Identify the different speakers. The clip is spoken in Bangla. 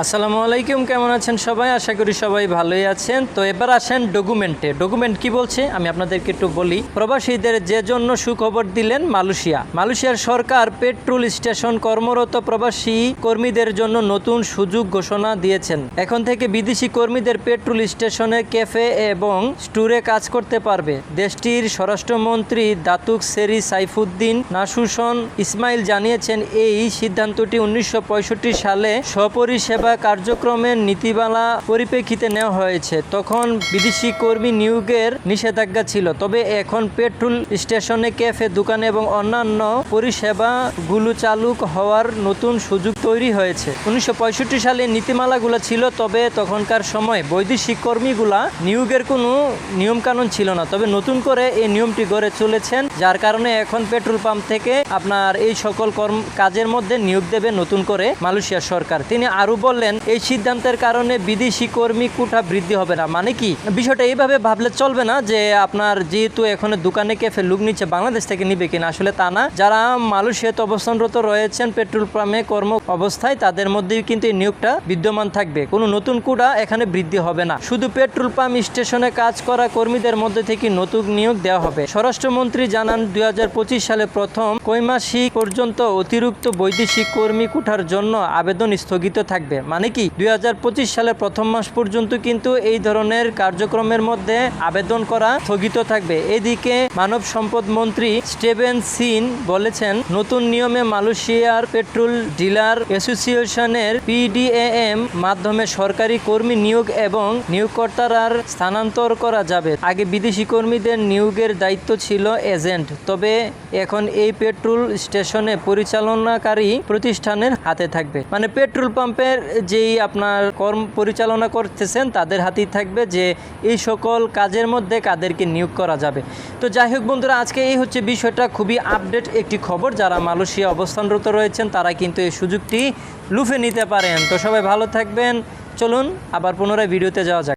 Speaker 1: আসসালামু আলাইকুম, কেমন আছেন সবাই? আশা করি সবাই ভালোই আছেন। তো এবার আসেন ডকুমেন্টে। ডকুমেন্ট কি বলছে? আমি আপনাদেরকে একটু বলি। প্রবাসীদের যে জন্য সুখবর দিলেন মালয়েশিয়া। মালয়েশিয়ার সরকার পেট্রোল স্টেশন কর্মরত প্রবাসী কর্মীদের জন্য নতুন সুযোগ ঘোষণা দিয়েছেন। এখন থেকে বিদেশি কর্মীদের পেট্রোল স্টেশনে ক্যাফে এবং স্টুরে কাজ করতে পারবে। দেশটির স্বরাষ্ট্রমন্ত্রী দাতুক সেরি সাইফুদ্দিন নাসুসন ইসমাইল জানিয়েছেন, এই সিদ্ধান্তটি উনিশশো পঁয়ষট্টি সালে সপরিষেবা কার্যক্রমের নীতিমালা পরিপ্রেক্ষিতে নেওয়া হয়েছে, তখন বিদেশি কর্মী নিয়োগের নিষেধাজ্ঞা ছিল। তবে এখন পেট্রোল স্টেশনে ক্যাফে, দোকান এবং অন্যান্য পরিষেবাগুলো চালু হওয়ার নতুন সুযোগ তৈরি হয়েছে। উনিশশো সালে নীতিমালাগুলো ছিল, তবে তখনকার সময় বৈদেশিক কর্মীগুলা নিয়োগের কোনো নিয়মকানুন ছিল না। তবে নতুন করে এই নিয়মটি গড়ে চলেছেন যার কারণে এখন পেট্রোল পাম্প থেকে আপনার এই সকল কর্ম, কাজের মধ্যে নিয়োগ দেবে নতুন করে মালয়েশিয়া সরকার। তিনি আরও বললেন, এই সিদ্ধান্তের কারণে বিদেশি কর্মী কোটা বৃদ্ধি হবে না। মানে কি? বিষয়টা এইভাবে ভাবলে চলবে না যে আপনার যেহেতু এখন দোকানে ক্যাফে লুক নিচ্ছে, বাংলাদেশ থেকে নিবে কিনা? আসলে তা না। যারা মালয়েশিয়াতে অবস্থানরত রয়েছেন পেট্রোল পাম্পে কর্ম অবস্থায়, তাদের মধ্যেই কিন্তু এই নিয়োগটা বিদ্যমান থাকবে। কোনো নতুন কোটা এখানে বৃদ্ধি হবে না। শুধু পেট্রোল পাম্প স্টেশনে কাজ করা কর্মীদের মধ্যে থেকে নতুন নিয়োগ দেওয়া হবে। স্বরাষ্ট্রমন্ত্রী জানান, দুই হাজার পঁচিশ সালে প্রথম কৈমাসিক পর্যন্ত অতিরিক্ত বৈদেশিক কর্মী কোঠার জন্য আবেদন স্থগিত থাকবে। মানে কি, দুই হাজার পঁচিশ সালের প্রথম মাস পর্যন্ত কিন্তু এই ধরনের কার্যক্রমের মধ্যে আবেদন করা স্থগিত থাকবে। এদিকে মানব সম্পদ মন্ত্রী স্টেভেন সিন বলেছেন, নতুন নিয়মে মালয়েশিয়ার পেট্রোল ডিলার অ্যাসোসিয়েশনের পিডিএএম মাধ্যমে সরকারি কর্মী নিয়োগ এবং নিয়োগকর্তার স্থানান্তর করা যাবে। আগে বিদেশি কর্মীদের নিয়োগের দায়িত্ব ছিল এজেন্ট, তবে এখন এই পেট্রোল স্টেশনে পরিচালনাকারী প্রতিষ্ঠানের হাতে থাকবে। মানে পেট্রোল পাম্পের যেই আপনার কর্ম পরিচালনা করতেছেন, তাদের হাতেই থাকবে যে এই সকল কাজের মধ্যে কাদেরকে নিয়োগ করা যাবে। তো যাই হোক বন্ধুরা, আজকে এই হচ্ছে বিষয়টা। খুবই আপডেট একটি খবর, যারা মালয়েশিয়া অবস্থানরত রয়েছেন, তারা কিন্তু এই সুযোগটি লুফে নিতে পারেন। তো সবাই ভালো থাকবেন। চলুন, আবার পুনরায় ভিডিওতে যাওয়া যাক।